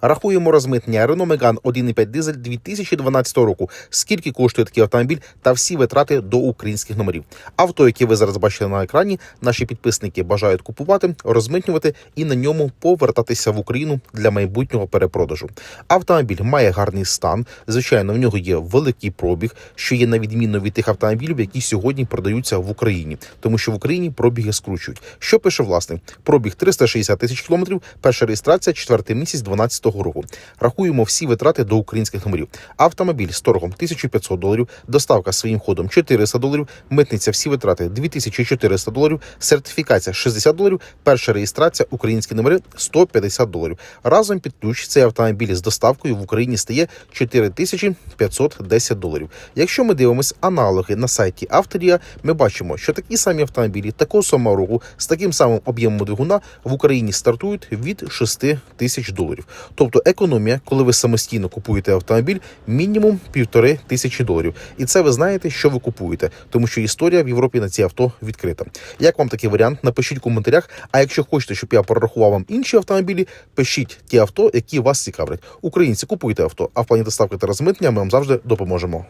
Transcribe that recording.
Рахуємо розмитнення Renault Megane 1.5 дизель 2012 року. Скільки коштує такий автомобіль та всі витрати до українських номерів. Авто, яке ви зараз бачите на екрані, наші підписники бажають купувати, розмитнювати і на ньому повертатися в Україну для майбутнього перепродажу. Автомобіль має гарний стан. Звичайно, в нього є великий пробіг, що є на відміну від тих автомобілів, які сьогодні продаються в Україні, тому що в Україні пробіги скручують. Що пише власник? Пробіг 360 тисяч кілометрів. Перша реєстрація, четвертий місяць 12 року. Рахуємо всі витрати до українських номерів. Автомобіль з торгом 1500 доларів, доставка своїм ходом 400 доларів, митниця всі витрати 2400 доларів, сертифікація 60 доларів, перша реєстрація, українські номери 150 доларів. Разом під ключ цей автомобіль з доставкою в Україні стає 4510 доларів. Якщо ми дивимося аналоги на сайті Авторія, ми бачимо, що такі самі автомобілі такого самого року з таким самим об'ємом двигуна в Україні стартують від 6 тисяч доларів. Тобто економія, коли ви самостійно купуєте автомобіль, мінімум півтори тисячі доларів. І це ви знаєте, що ви купуєте, тому що історія в Європі на ці авто відкрита. Як вам такий варіант? Напишіть в коментарях. А якщо хочете, щоб я прорахував вам інші автомобілі, пишіть ті авто, які вас цікавлять. Українці купуйте авто, а в плані доставки та розмитнення ми вам завжди допоможемо.